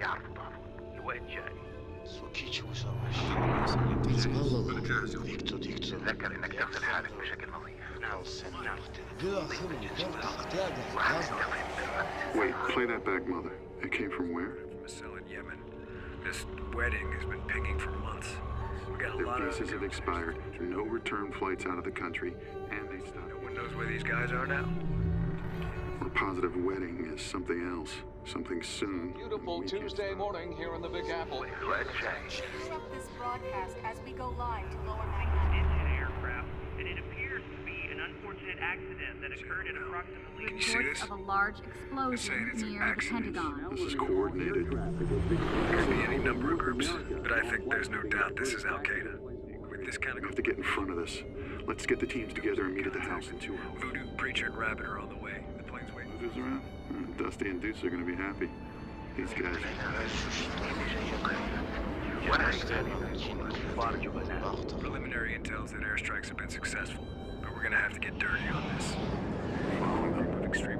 يعرفوا ضعفهم الوقت جاي Słuchajcie, musiałeś. Dikto, dikto. تذكر انك تغسل حالك بشكل نظيف Była chemia, korka, tiaga, وهتستخدم بالرأس Wait, play that back, Mother. It came from where? Marcel in Yemen. This wedding has been pinging for months. We got a Their lot of visas have expired, no return flights out of the country, and they stopped. No one knows where these guys are now. We're positive wedding is something else, Something soon. Beautiful Tuesday morning here in the Big Apple. Let's change. Disrupt this broadcast as we go live to Lower Manhattan. Engine aircraft, and it appears to be an unfortunate accident that occurred at approximately. Can you see this? Of a large explosion it's near an the Pentagon. This is coordinated. Could be any number of groups, but I think there's no doubt this is Al Qaeda. With this kind of, we have to get in front of this. Let's get the teams together and meet at the house in two hours. Voodoo, Preacher, and Rabbit are on the way. The plane's waiting. Voodoo's around. Dusty and Deuce are going to be happy. These guys. Preliminary intel that airstrikes have been successful, but we're going to have to get dirty on this.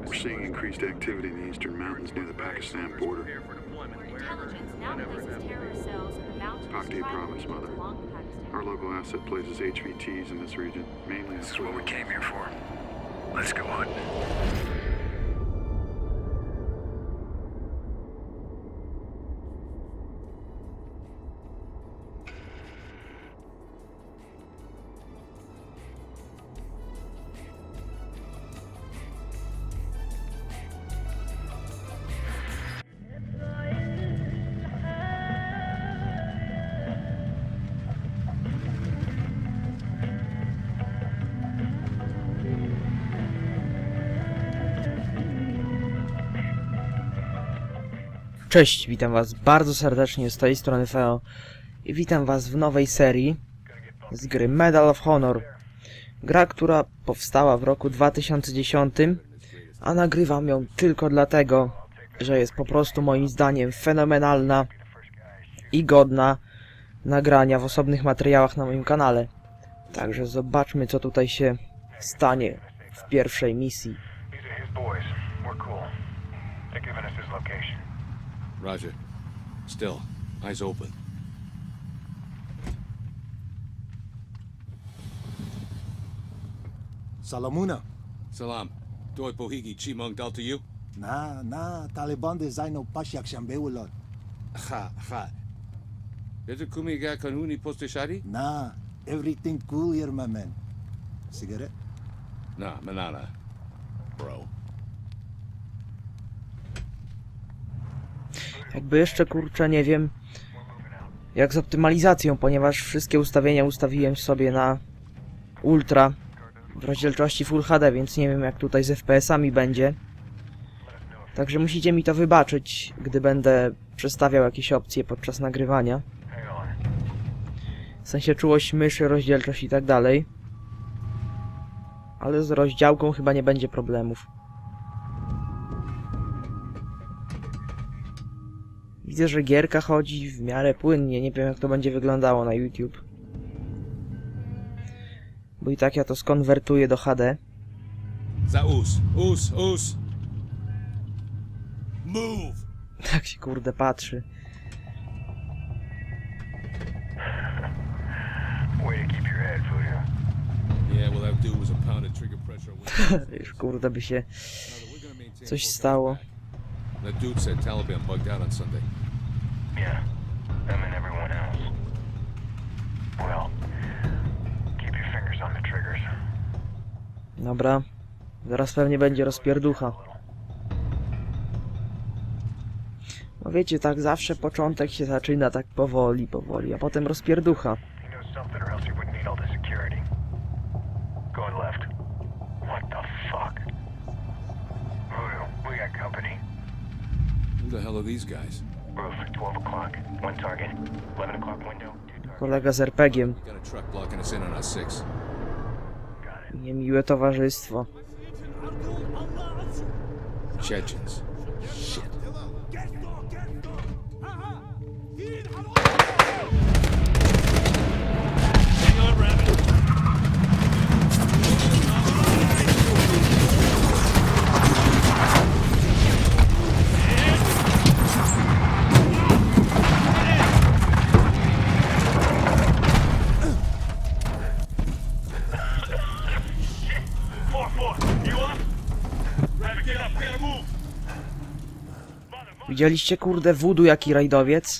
We're seeing increased activity in the eastern mountains near the Pakistan border. Intelligence. Pakti province, Mother. Our local asset places HVTs in this region, mainly. This is what we came here for. Let's go on. Cześć, witam was bardzo serdecznie z tej strony Feo i witam was w nowej serii z gry Medal of Honor. Gra, która powstała w roku 2010, a nagrywam ją tylko dlatego, że jest po prostu moim zdaniem fenomenalna i godna nagrania w osobnych materiałach na moim kanale. Także zobaczmy co tutaj się stanie w pierwszej misji. They're giving us his location. Roger. Still, eyes open. Salamuna. Salam. Doi Pohigi Chimung Dal to you? Na, na, Taliban de zijn op pasjak shambewulot. Ha, ha. Better kumiga kanuni postishari? Na, everything cool here, my man. Cigarette? Nah, manana. Bro. Jakby jeszcze kurczę nie wiem jak z optymalizacją, ponieważ wszystkie ustawienia ustawiłem sobie na ultra w rozdzielczości Full HD, więc nie wiem jak tutaj z FPS-ami będzie. Także musicie mi to wybaczyć, gdy będę przestawiał jakieś opcje podczas nagrywania. W sensie czułość myszy, rozdzielczość i tak dalej. Ale z rozdziałką chyba nie będzie problemów. Widzę, że gierka chodzi w miarę płynnie. Nie wiem, jak to będzie wyglądało na YouTube. Bo i tak ja to skonwertuję do HD. Za us. Us, us. Move! Tak się kurde patrzy. Już kurde by się coś stało. That dude said Taliban bugged out on Sunday. Yeah. Them and everyone else. Well, keep your fingers on the triggers. Dobra. Zaraz pewnie będzie rozpierducha. No wiecie, tak zawsze początek się zaczyna tak powoli, powoli, a potem rozpierducha. He knows something or else he wouldn't need all this security. Going left. What the fuck? Voodoo, we got company. Who the hell are these guys? Roof, 12 o'clock. One target. 11 o'clock window. Two targets. Kolega z RPG-iem. Niemiłe towarzystwo. Chechens. Widzieliście kurde wudu jaki rajdowiec?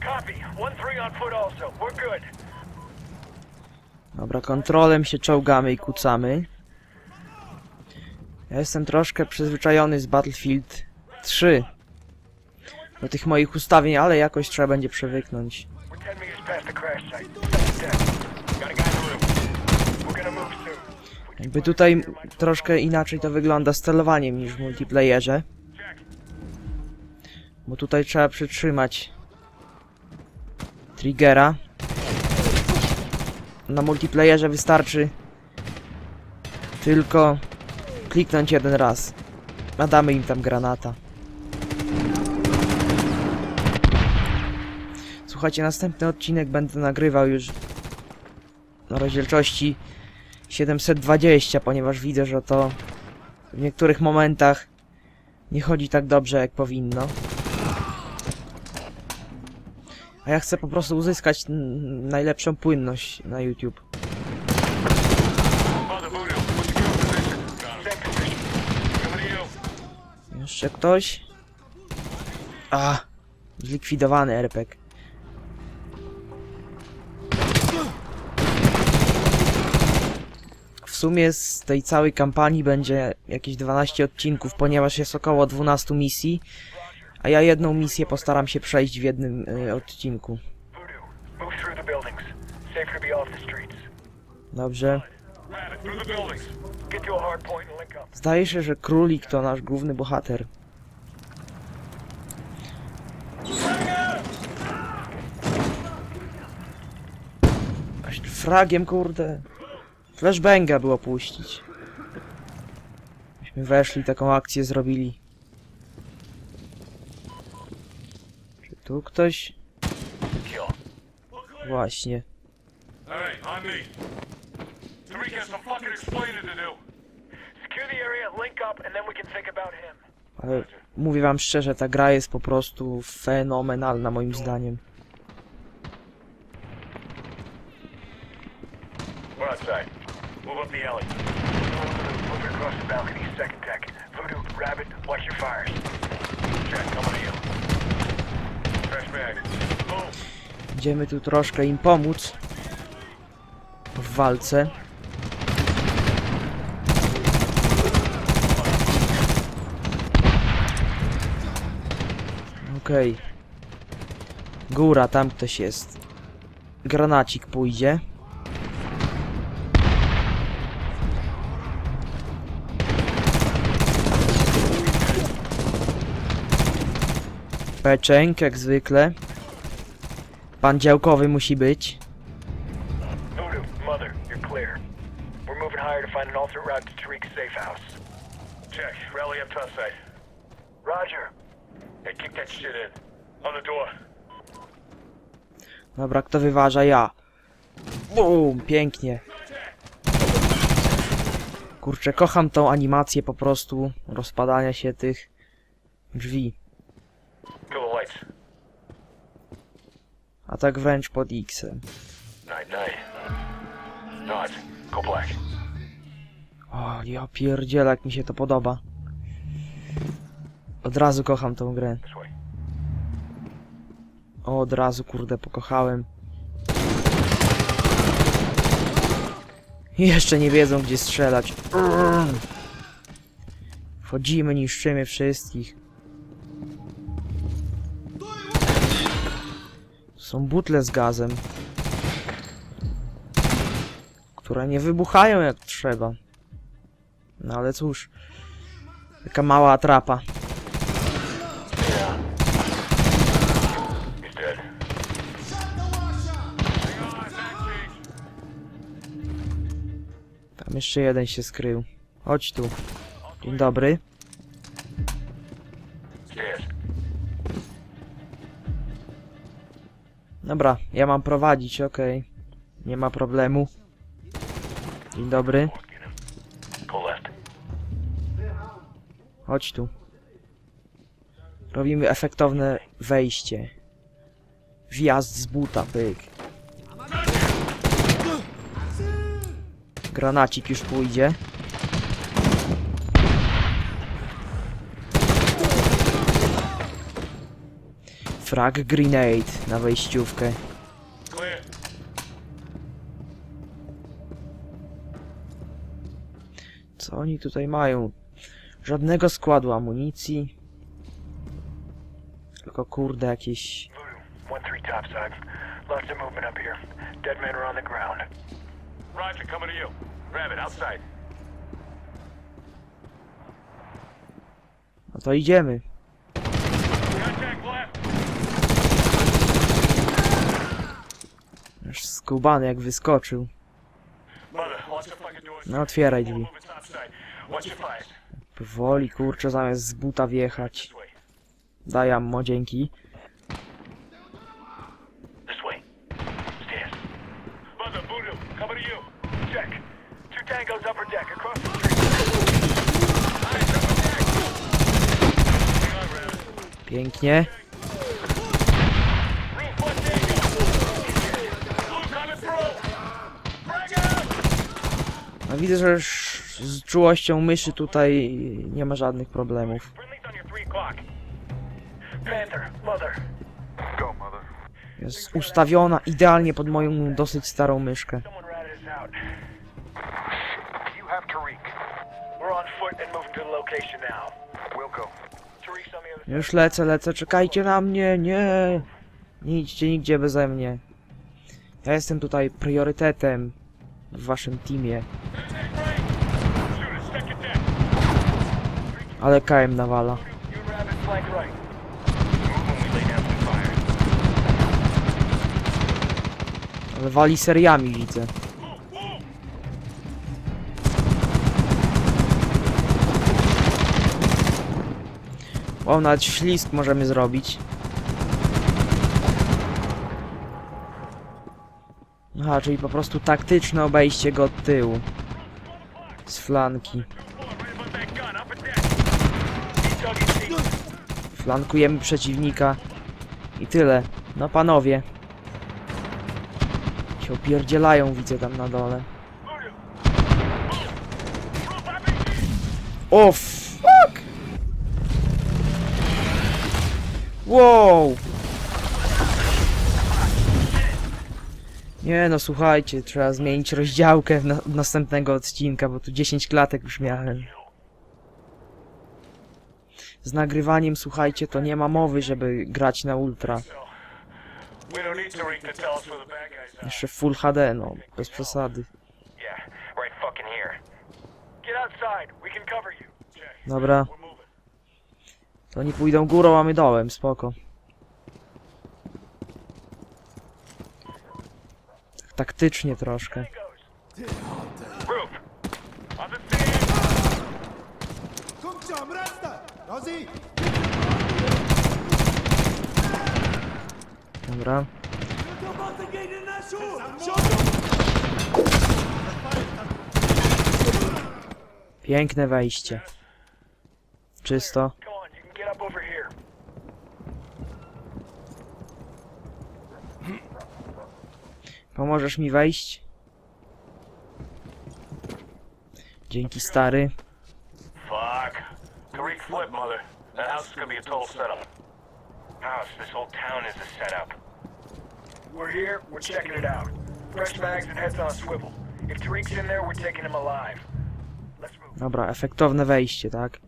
Copy. 1-3 on foot also. We're good. Dobra, kontrolem się czołgamy i kucamy. Ja jestem troszkę przyzwyczajony z Battlefield 3 do tych moich ustawień, ale jakoś trzeba będzie przywyknąć. We're 10 meters past the crash site. Dead. Got a guy in the room. We're gonna move soon. Jakby tutaj troszkę inaczej to wygląda z celowaniem niż w multiplayerze. Bo tutaj trzeba przytrzymać triggera. Na multiplayerze wystarczy tylko kliknąć jeden raz. A damy im tam granata. Słuchajcie, następny odcinek będę nagrywał już na rozdzielczości 720, ponieważ widzę, że to w niektórych momentach nie chodzi tak dobrze jak powinno. A ja chcę po prostu uzyskać najlepszą płynność na YouTube. Jeszcze ktoś? A, zlikwidowany RPG. W sumie z tej całej kampanii będzie jakieś 12 odcinków, ponieważ jest około 12 misji, a ja jedną misję postaram się przejść w jednym y, odcinku. Dobrze. Zdaje się, że królik to nasz główny bohater. Fragiem, kurde. Flashbanga było puścić. Myśmy weszli, taką akcję zrobili. Tu ktoś? Właśnie. Hey, on me. Tariq has some fucking explaining to do. Secure the area, link up, and then we can think about him. Ale mówię wam szczerze, ta gra jest po prostu fenomenalna moim zdaniem. Voodoo, Rabbit, watch your fires. Check, coming to you. Idziemy tu troszkę im pomóc w walce. Okej. Góra, tam ktoś jest. Granacik pójdzie. Peczenk, jak zwykle. Pan działkowy musi być. Voodoo, Mother, you're clear. We're moving higher to find an alternate route to Tariq's safe house. Check. Rally up to site. Roger. Hey, kick that shit in. On the door. Dobra, kto wyważa? Ja. Bum, pięknie. Kurczę, kocham tą animację po prostu rozpadania się tych drzwi. A tak wręcz pod. Go black. O, ja pierdzielę, jak mi się to podoba. Od razu kocham tą grę. O, od razu, kurde, pokochałem. Jeszcze nie wiedzą, gdzie strzelać. Wchodzimy, niszczymy wszystkich. Są butle z gazem. Które nie wybuchają jak trzeba. No ale cóż. Taka mała atrapa. Tam jeszcze jeden się skrył. Chodź tu. Dzień dobry. Dobra, ja mam prowadzić, okej. Nie ma problemu. Dzień dobry. Chodź tu. Robimy efektowne wejście. Wjazd z buta, pyk. Granacik już pójdzie. Frag grenade na wejściówkę. Co oni tutaj mają? Żadnego składu amunicji. Tylko kurde jakieś... Voodoo, 1-3 topside. Lots of movement up here. Dead men are on the ground. Roger, coming to you. Rabbit, outside. No to idziemy. Contact left. Skubany jak wyskoczył. No otwieraj drzwi. Powoli kurczę zamiast z buta wjechać. Daj ammo, dzięki. This way. Stairs. Mother, Voodoo, coming to you. Check. Two tangos upper deck across the street. Eyes upper deck. Hang on, Rabbit. Pięknie. Roof one tango. Blue coming through. Frag out. No widzę, że z czułością myszy tutaj nie ma żadnych problemów. Jest ustawiona idealnie pod moją dosyć starą myszkę. Już lecę, lecę, czekajcie na mnie, nie! Nie idźcie nigdzie beze mnie. Ja jestem tutaj priorytetem w waszym teamie. Shoot us, second deck. Ale KM nawala. You and Rabbit flank right. Move when we lay down some fire. Ale wali seriami widzę. O, nawet ślizg możemy zrobić. Aha, czyli po prostu taktyczne obejście go od tyłu. Z flanki. Right above that gun, up at deck. Keep tugging, Pete. Flankujemy przeciwnika. I tyle. No panowie. Się opierdzielają, widzę tam na dole. O fuck! Wow! Nie no, słuchajcie, trzeba zmienić rozdziałkę na, następnego odcinka, bo tu 10 klatek już miałem. Z nagrywaniem, słuchajcie, to nie ma mowy, żeby grać na ultra. Jeszcze Full HD, no, bez przesady. Dobra, to oni pójdą górą, a my dołem, spoko. Tak taktycznie troszkę. Roof. On the stand. Kumczam, Dobra. Piękne wejście. Czysto. Pomożesz mi wejść? Dzięki stary. Flip, mother. That house is gonna be a total setup. House, this whole town is a setup. We're here, we're checking it out. Fresh bags and heads on a swivel. If Tariq's in there, we're taking him alive. Let's move. Dobra, efektowne wejście, tak?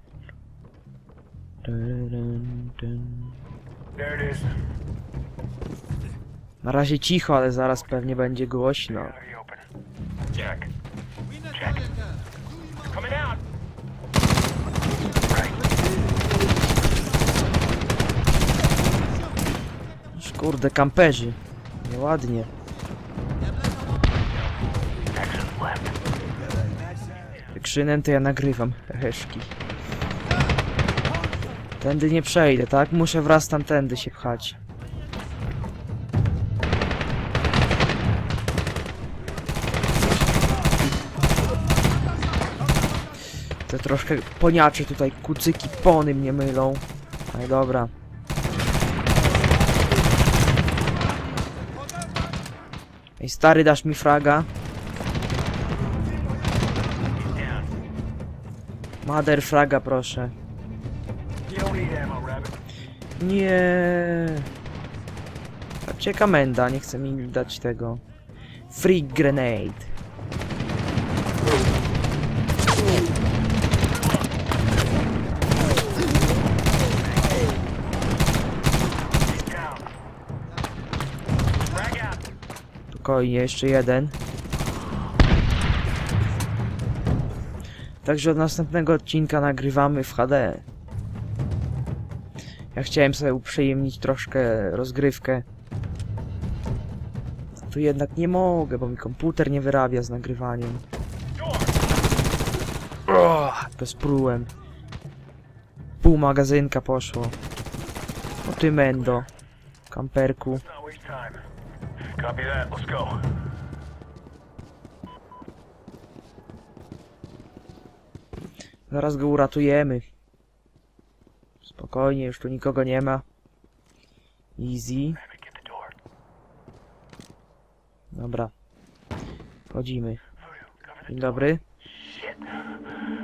Dun, dun. There it is. Na razie cicho, ale zaraz pewnie będzie głośno. Kurde, kamperzy. Nieładnie. Krzynem to ja nagrywam. Heszki. Tędy nie przejdę, tak? Muszę wraz tamtędy się pchać. Te troszkę poniacze tutaj, kucyki, pony mnie mylą. Ale dobra. Ej, stary, dasz mi fraga? Mother fraga, proszę. Nie. Ucieka Menda, nie chce mi dać tego. Free grenade. Spokojnie, jeszcze jeden. Także od następnego odcinka nagrywamy w HD. Ja chciałem sobie uprzyjemnić troszkę rozgrywkę. Tu jednak nie mogę, bo mi komputer nie wyrabia z nagrywaniem. O, bezprułem. Pół magazynka poszło. O ty mendo. Kamperku. Let's not waste time. Copy that. Let's go. Zaraz go uratujemy. Spokojnie, już tu nikogo nie ma. Easy. Dobra. Wchodzimy. Dzień dobry.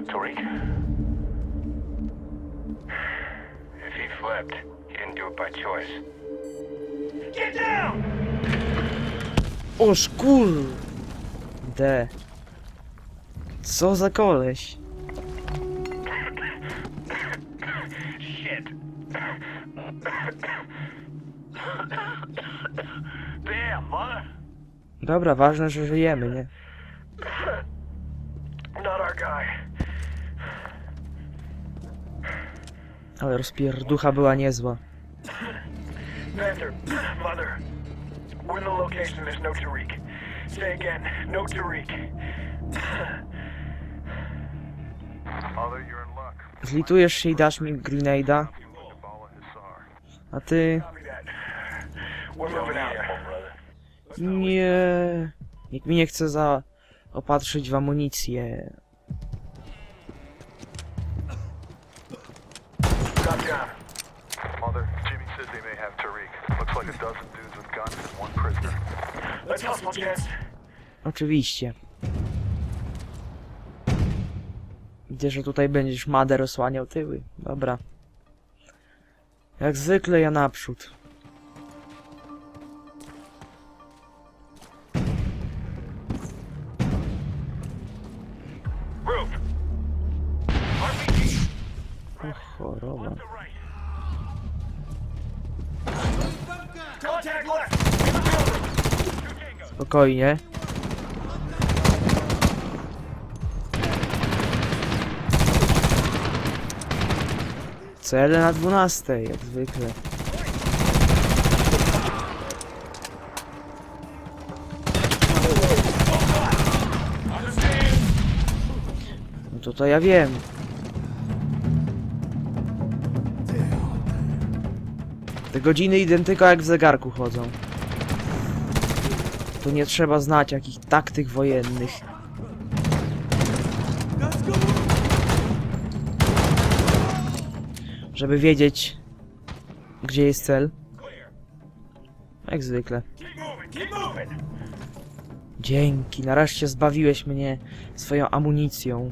Tariq? If he flipped, he didn't do it by choice. Get down! O szkur! De. Co za koleś? Shit. Damn, mother. Dobra, ważne, że żyjemy, nie? Not our guy. Ale rozpierducha była niezła. Panther, mother. We're in the location. There's no Tariq. Say again. No Tariq. Mother, you're in luck. Zlitujesz się i dasz mi grenade'a, a ty... Nie. Nikt mi nie chce zaopatrzyć w amunicję. Mother, Jimmy says they may have Tariq. Looks like a dozen Oczywiście. Widzę, że tutaj będziesz Mader osłaniał tyły. Dobra. Jak zwykle ja naprzód. Spokojnie. Cele na 12, jak zwykle. No to to ja wiem. Te godziny identyko jak w zegarku chodzą. Tu nie trzeba znać jakich taktyk wojennych. Żeby wiedzieć, gdzie jest cel. Jak zwykle. Dzięki, nareszcie zbawiłeś mnie swoją amunicją.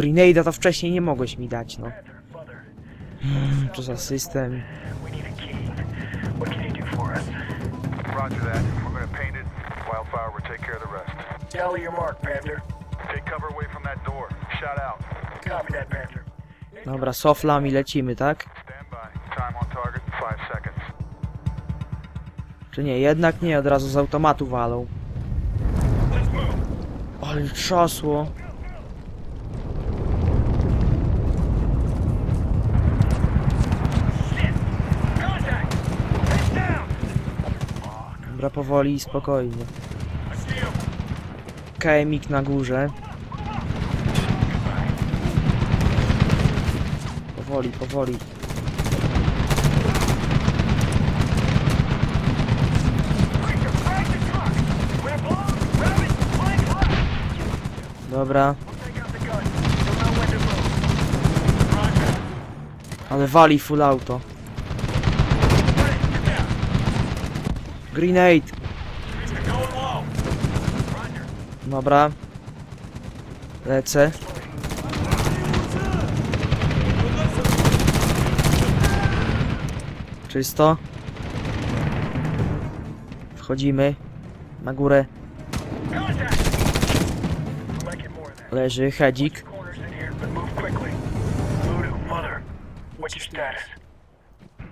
Grenade'a to wcześniej nie mogłeś mi dać, no. Mother, Co za system. we need a key. What can you do for us? Roger that. We're gonna paint it. Wildfire will take care of the rest. Tally your mark, Panther. Take cover away from that door. Shout out. Copy that, Panther. Dobra, soflam i lecimy, tak? Stand by. Time on target, five seconds. Czy nie? Jednak nie, od razu z automatu walą. Ale trzasło. Contact. Head down. Dobra, powoli i spokojnie. KMik na górze. Powoli, powoli. Dobra, ale wali full auto. Grenade! Dobra. Lecę. Czysto. Wchodzimy. Na górę. Leży hedzik.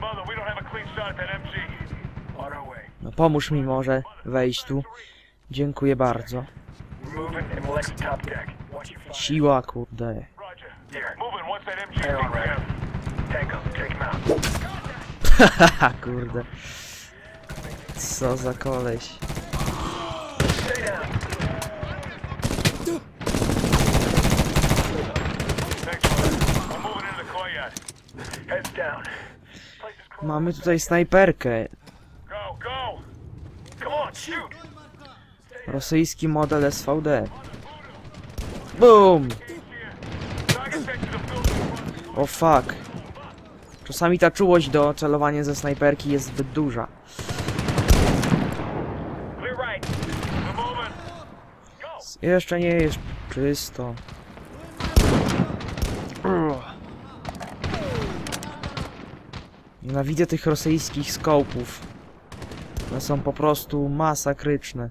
Mother, we don't have a clean shot at that MG pomóż mi może wejść tu. Dziękuję bardzo. Siła, kurde. Haha, kurde. Co za koleś. Stay down. Thanks, Rosyjski model SVD. Boom! O fuck. Czasami ta czułość do celowania ze snajperki jest zbyt duża. Jeszcze nie jest czysto. Nienawidzę tych rosyjskich skopów. One są po prostu masakryczne.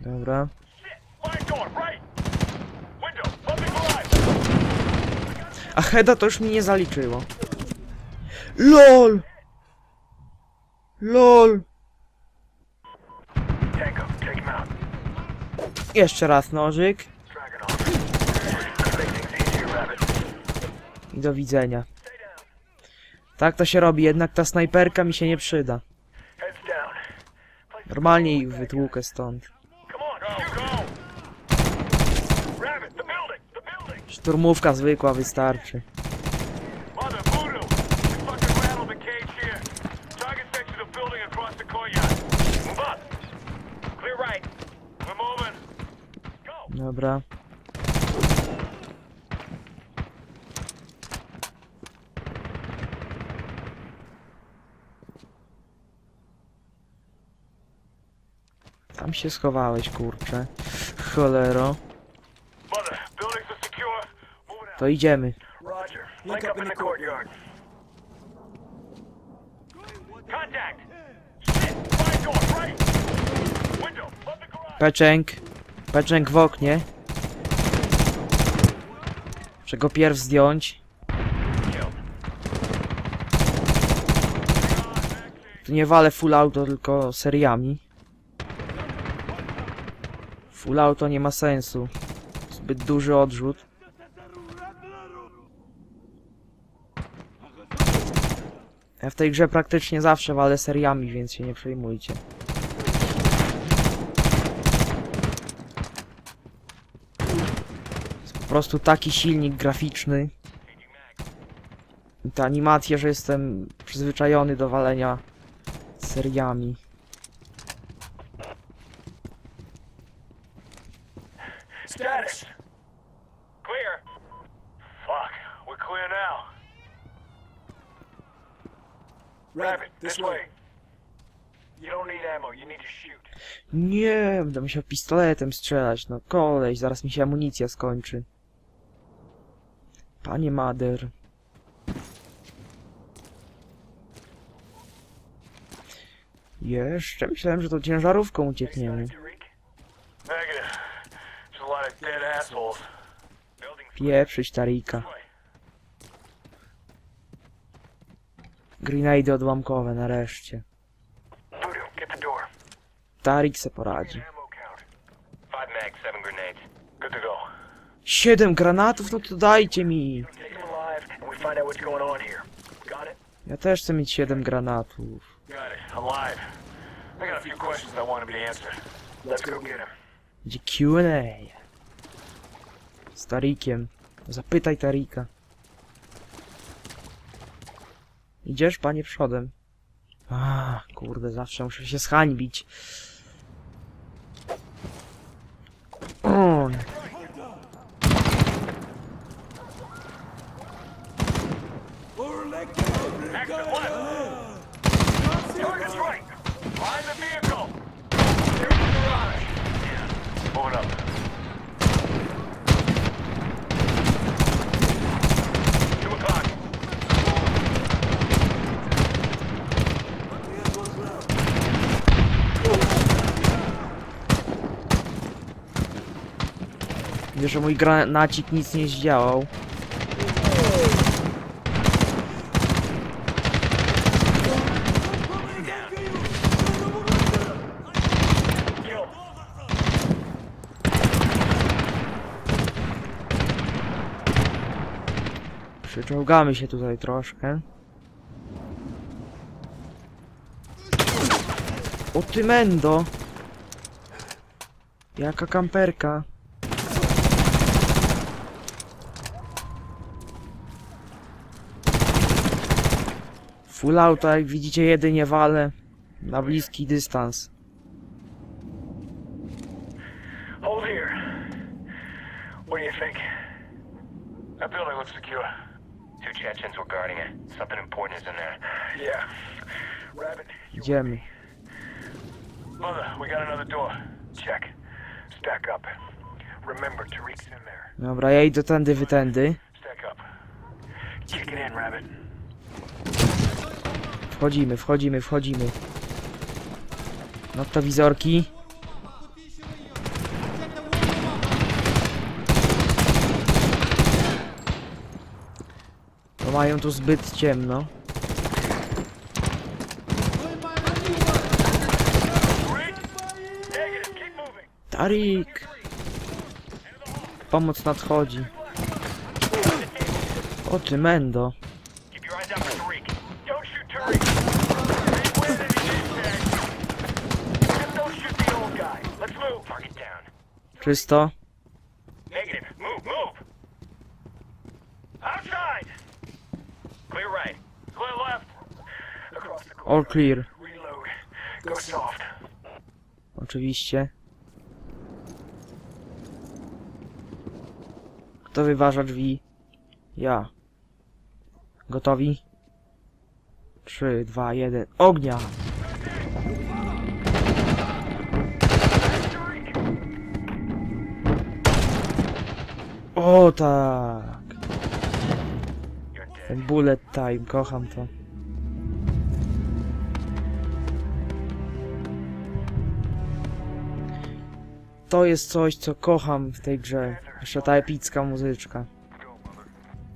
Dobra. A Heda to już mi nie zaliczyło. LOL! LOL! Jeszcze raz nożyk do widzenia. Tak to się robi, jednak ta snajperka mi się nie przyda. Normalnie ich wytłukę stąd. Come on, go, go! Rabbit, the building, the building! Szturmówka zwykła wystarczy. Mother, voodoo! We fucking rattled the cage here. Target section of the building across the courtyard. Move up! Clear right. We're moving. Go! Dobra. Tam się schowałeś, kurczę. Cholero. To idziemy. Peczęk. Peczęk w oknie. Muszę go pierw zdjąć. Tu nie walę full auto, tylko seriami. Full auto nie ma sensu. Zbyt duży odrzut. Ja w tej grze praktycznie zawsze walę seriami, więc się nie przejmujcie. Jest po prostu taki silnik graficzny. I te animacje, że jestem przyzwyczajony do walenia seriami. Status! Clear. Fuck, we're clear now. Rabbit, this way. You don't need ammo, you need to shoot. Nie, będę musiał pistoletem strzelać. No koleś, zaraz mi się amunicja skończy. Panie Mader. Jeszcze myślałem, że to ciężarówką uciekniemy. Negative. There's a lot of dead assholes. Building Pieprzyć Tarika. way. Grenade odłamkowe nareszcie. Tarik se poradzi. Siedem granatów? No to dajcie mi. Ja też chcę mieć siedem granatów. Będzie Q&A. Z Tarikiem. Zapytaj Tarika. Idziesz, panie, przodem. A, kurde, zawsze muszę się zhańbić. Left. Target's right. Behind the vehicle. There's the garage. Moving up. Wiesz, że mój granacik nic nie zdziałał. Przyczołgamy się tutaj troszkę. O ty mendo! Jaka kamperka. Full auto, jak widzicie, jedynie wale na bliski dystans. Hold here. What do you think? That building looks secure. Two Chechens were guarding it. Something important is in there. Yeah. Rabbit, you Idziemy. Mother, we got another door. Check. Stack up. Remember, Tariq's in there. Dobra, ja idę tędy, wy tędy. Stack up. Kick it in, Rabbit. Wchodzimy, wchodzimy, wchodzimy. Noktowizorki. Bo mają tu zbyt ciemno. Tarik! Pomoc nadchodzi. O ty mendo. Keep your eyes out for Tariq. Don't shoot Tariq. Stay with it, he Just don't shoot the old guy. Let's move. Target down. Czysto. Negative. Move, move. Outside. Clear right. Clear left. Across the All clear. Reload. Go soft. Oczywiście. Kto wyważa drzwi? Ja. Gotowi? 3, 2, 1. Ognia! O tak! Ten bullet time, kocham to. To jest coś, co kocham w tej grze. Jeszcze ta epicka muzyczka.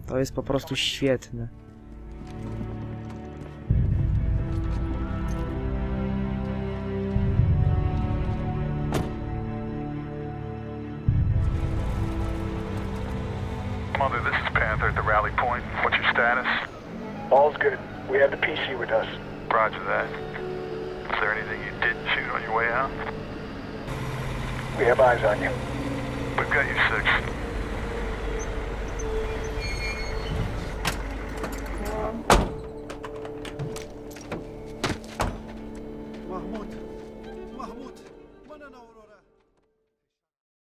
To jest po prostu świetne. Rally point. What's your status? All's good. We have the PC with us. Roger that. Is there anything you didn't shoot on your way out? We have eyes on you. We've got you six.